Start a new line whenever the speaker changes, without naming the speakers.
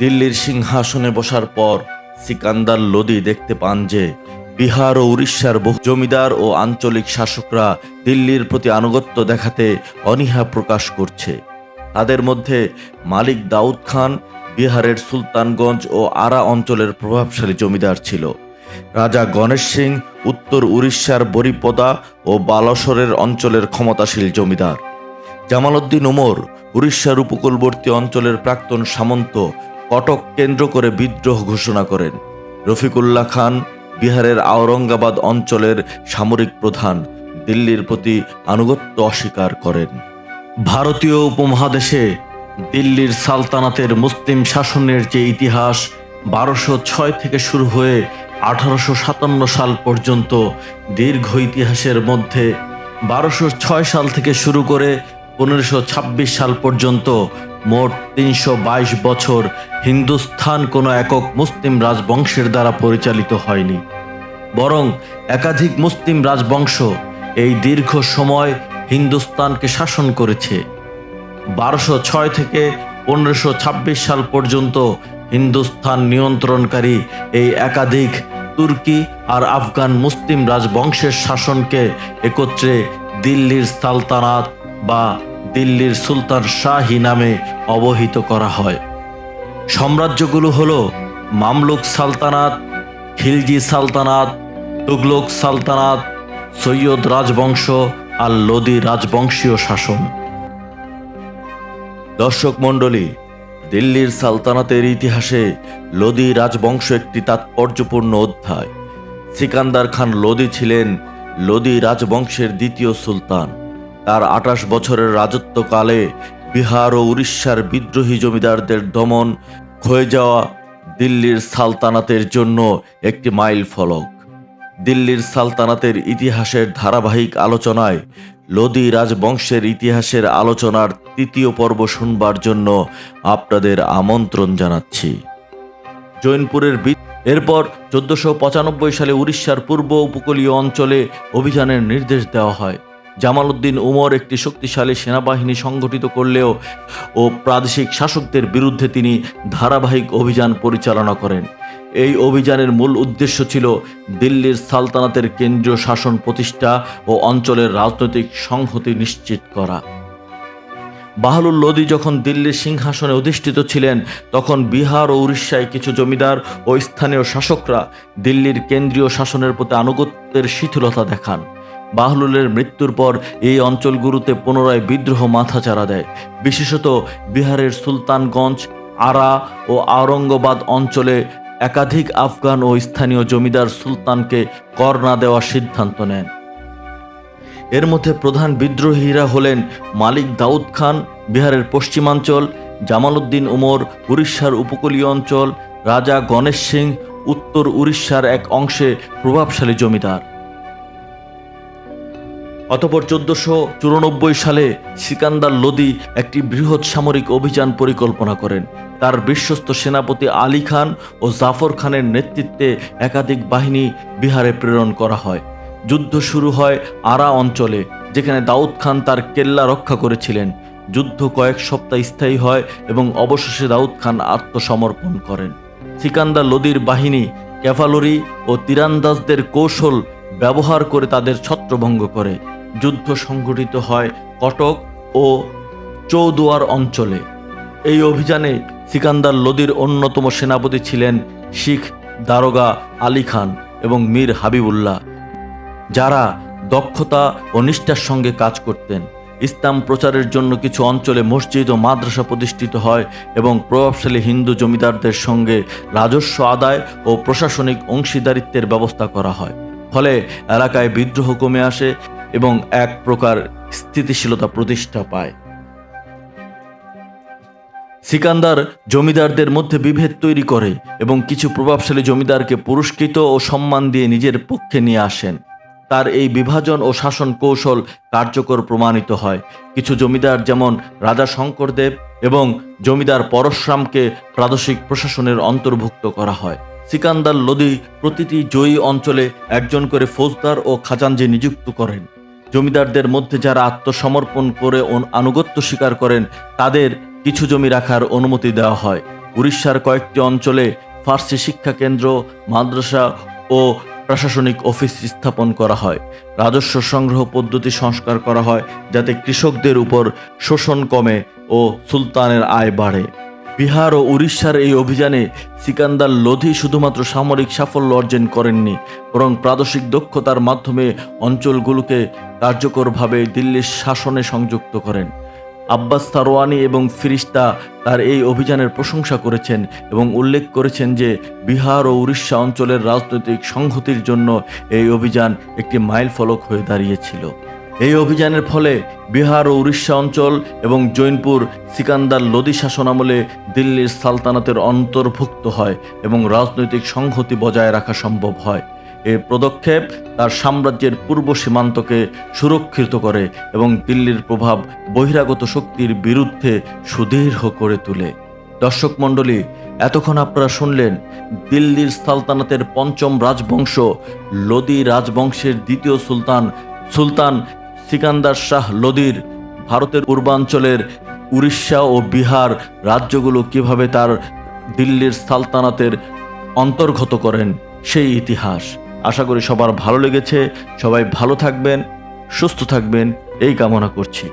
দিল্লির সিংহাসনে বসার পর সিকান্দার লোদি দেখতে পান যে বিহার ও উড়িষ্যার বহু জমিদার ও আঞ্চলিক শাসকরা দিল্লির প্রতি আনুগত্য দেখাতে অনীহা প্রকাশ করছে। তাদের মধ্যে মালিক দাউদ খান, বিহারের সুলতানগঞ্জ ও আরা অঞ্চলের প্রভাবশালী জমিদার ছিল। রাজা গণেশ সিং উত্তর উড়িষ্যার বরিপদা ও বালাসরের অঞ্চলের ক্ষমতাশীল জমিদার। জামালউদ্দিন ওমর উড়িষ্যার উপকূলবর্তী অঞ্চলের প্রাক্তন সামন্ত কটক কেন্দ্র করে বিদ্রোহ ঘোষণা করেন। রফিকুল্লাহ খান বিহারের আওরঙ্গাবাদ অঞ্চলের সামরিক প্রধান, দিল্লির প্রতি আনুগত্য অস্বীকার করেন। ভারতীয় উপমহাদেশে দিল্লির সালতানাতের মুসলিম শাসনের যে ইতিহাস, বারোশো ছয় থেকে শুরু হয়ে আঠারোশো সাতান্ন সাল পর্যন্ত দীর্ঘ ইতিহাসের মধ্যে বারোশো ছয় সাল থেকে শুরু করে পনেরোশো সাল পর্যন্ত মোট তিনশো বাইশ বছর হিন্দুস্থান কোনো একক মুসলিম রাজবংশের দ্বারা পরিচালিত হয়নি। বরং একাধিক মুসলিম রাজবংশ এই দীর্ঘ সময় হিন্দুস্তানকে শাসন করেছে। বারোশো ছয় থেকে পনেরোশো সাল পর্যন্ত হিন্দুস্থান নিয়ন্ত্রণকারী এই একাধিক তুর্কি আর আফগান মুসলিম রাজবংশের শাসনকে একত্রে দিল্লির সালতানাত বা দিল্লির সুলতান শাহী নামে অবহিত করা হয়। সাম্রাজ্যগুলো হল মামলুক সালতানাত, খিলজি সালতানাত, তুগলক সালতানাত, সৈয়দ রাজবংশ আর লোদি রাজবংশীয় শাসন। দর্শক মণ্ডলী, দিল্লির সালতানাতের ইতিহাসে লোদি রাজবংশ একটি তাৎপর্যপূর্ণ অধ্যায়। সিকান্দার খান লোদি ছিলেন লোদি রাজবংশের দ্বিতীয় সুলতান। তার আঠাশ বছরের রাজত্বকালে বিহার ও উড়িষ্যার বিদ্রোহী জমিদারদের দমন ক্ষয়ে যাওয়া দিল্লির সালতানাতের জন্য একটি মাইল ফলক। দিল্লির সালতানাতের ইতিহাসের ধারাবাহিক আলোচনায় লোদি রাজবংশের ইতিহাসের আলোচনার তৃতীয় পর্ব শুনবার জন্য আপনাদের আমন্ত্রণ জানাচ্ছি। জৈনপুরের এরপর চোদ্দশো সালে উড়িষ্যার পূর্ব উপকূলীয় অঞ্চলে অভিযানের নির্দেশ দেওয়া হয়। জামালউদ্দিন উমর একটি শক্তিশালী সেনাবাহিনী সংগঠিত করলেও ও প্রাদেশিক শাসকদের বিরুদ্ধে তিনি ধারাবাহিক অভিযান পরিচালনা করেন। এই অভিযানের মূল উদ্দেশ্য ছিল দিল্লির সালতানাতের কেন্দ্রীয় শাসন প্রতিষ্ঠা ও অঞ্চলের রাজনৈতিক সংহতি নিশ্চিত করা। বাহলুল লোদি যখন দিল্লির সিংহাসনে অধিষ্ঠিত ছিলেন, তখন বিহার ও উড়িষ্যায় কিছু জমিদার ও স্থানীয় শাসকরা দিল্লির কেন্দ্রীয় শাসনের প্রতি আনুগত্যের শিথিলতা দেখান। বাহলুলের মৃত্যুর পর এই অঞ্চলগুলোতে পুনরায় বিদ্রোহ মাথাচাড়া দেয়। বিশেষত বিহারের সুলতানগঞ্জ, আরা ও আওরঙ্গাবাদ অঞ্চলে একাধিক আফগান ও স্থানীয় জমিদার সুলতানকে কর না দেওয়ার সিদ্ধান্ত নেন। এর মধ্যে প্রধান বিদ্রোহীরা হলেন মালিক দাউদ খান, বিহারের পশ্চিমাঞ্চল, জামালউদ্দিন উমর, উড়িষ্যার উপকূলীয় অঞ্চল, রাজা গণেশ সিং, উত্তর উড়িষ্যার এক অংশে প্রভাবশালী জমিদার। অতপর চোদ্দশো চুরানব্বই সালে সিকান্দার লোদি একটি বৃহৎ সামরিক অভিযান পরিকল্পনা করেন। তার বিশ্বস্ত সেনাপতি আলী খান ও জাফর খানের নেতৃত্বে একাধিক বাহিনী বিহারে প্রেরণ করা হয়। যুদ্ধ শুরু হয় আরা অঞ্চলে, যেখানে দাউদ খান তার কেল্লা রক্ষা করেছিলেন। যুদ্ধ কয়েক সপ্তাহ স্থায়ী হয় এবং অবশেষে দাউদ খান আত্মসমর্পণ করেন। সিকান্দার লোদির বাহিনী ক্যাভালরি ও তীরান্দাজদের কৌশল ব্যবহার করে তাদের ছত্রভঙ্গ করে। যুদ্ধ সংঘটিত হয় কটক ও চৌদুয়ার অঞ্চলে। এই অভিযানে সিকান্দার লোদির অন্যতম সেনাপতি ছিলেন শিখ দারোগা আলী খান এবং মীর হাবিবুল্লাহ, যারা দক্ষতা ও নিষ্ঠার সঙ্গে কাজ করতেন। ইসলাম প্রচারের জন্য কিছু অঞ্চলে মসজিদ ও মাদ্রাসা প্রতিষ্ঠিত হয় এবং প্রভাবশালী হিন্দু জমিদারদের সঙ্গে রাজস্ব আদায় ও প্রশাসনিক অংশীদারিত্বের ব্যবস্থা করা হয়। ফলে এলাকায় বিদ্রোহ কমে আসে এবং এক প্রকার স্থিতিশীলতা প্রতিষ্ঠা পায়। সিকান্দার জমিদারদের মধ্যে বিভেদ তৈরি করে এবং কিছু প্রভাবশালী জমিদারকে পুরস্কৃত ও সম্মান দিয়ে নিজের পক্ষে নিয়ে আসেন। তার এই বিভাজন ও শাসন কৌশল কার্যকর প্রমাণিত হয়। কিছু জমিদার যেমন রাজা শঙ্করদেব এবং জমিদার পরশুরামকে প্রাদেশিক প্রশাসনের অন্তর্ভুক্ত করা হয়। সিকান্দার লোদি প্রতিটি জয়ী অঞ্চলে একজন করে ফৌজদার ও খাজানজি নিযুক্ত করেন। জমিদারদের মধ্যে যারা আত্মসমর্পণ করে আনুগত্য স্বীকার করেন, তাদের কিছু জমি রাখার অনুমতি দেওয়া হয়। উড়িষ্যার কয়েকটি অঞ্চলে ফার্সি শিক্ষা কেন্দ্র, মাদ্রাসা ও প্রশাসনিক অফিস স্থাপন করা হয়। রাজস্ব সংগ্রহ পদ্ধতি সংস্কার করা হয়, যাতে কৃষকদের উপর শোষণ কমে ও সুলতানের আয় বাড়ে। বিহার ও উড়িষ্যার এই অভিযানে সিকান্দার লোধি শুধুমাত্র সামরিক সাফল্য অর্জন করেননি, বরং প্রাদেশিক দক্ষতার মাধ্যমে অঞ্চলগুলোকে কার্যকরভাবে দিল্লির শাসনে সংযুক্ত করেন। আব্বাস তারোয়ানি এবং ফিরিস্তা তার এই অভিযানের প্রশংসা করেছেন এবং উল্লেখ করেছেন যে বিহার ও উড়িষ্যা অঞ্চলের রাজনৈতিক সংহতির জন্য এই অভিযান একটি মাইল ফলক হয়ে দাঁড়িয়েছিল। এই অভিযানের ফলে বিহার ও উড়িষ্যা অঞ্চল এবং জৈনপুর, সিকান্দার লোদি শাসনামলে দিল্লির সালতানাতের অন্তর্ভুক্ত হয় এবং রাজনৈতিক সংহতি বজায় রাখা সম্ভব হয়। এই পদক্ষেপ তার সাম্রাজ্যের পূর্ব সীমান্তকে সুরক্ষিত করে এবং দিল্লির প্রভাব বহিরাগত শক্তির বিরুদ্ধে সুদৃঢ় করে তোলে। দর্শক মণ্ডলী, এতক্ষণ আপনারা শুনলেন দিল্লির সালতানাতের পঞ্চম রাজবংশ লোদি রাজবংশের দ্বিতীয় সুলতান সুলতান সিকান্দার শাহ লোদির ভারতের পূর্বাঞ্চলের উড়িষ্যা ও বিহার রাজ্যগুলো কীভাবে তার দিল্লির সালতানাতের অন্তর্গত করেন, সেই ইতিহাস। আশা করি সবার ভালো লেগেছে। সবাই ভালো থাকবেন, সুস্থ থাকবেন, এই কামনা করছি।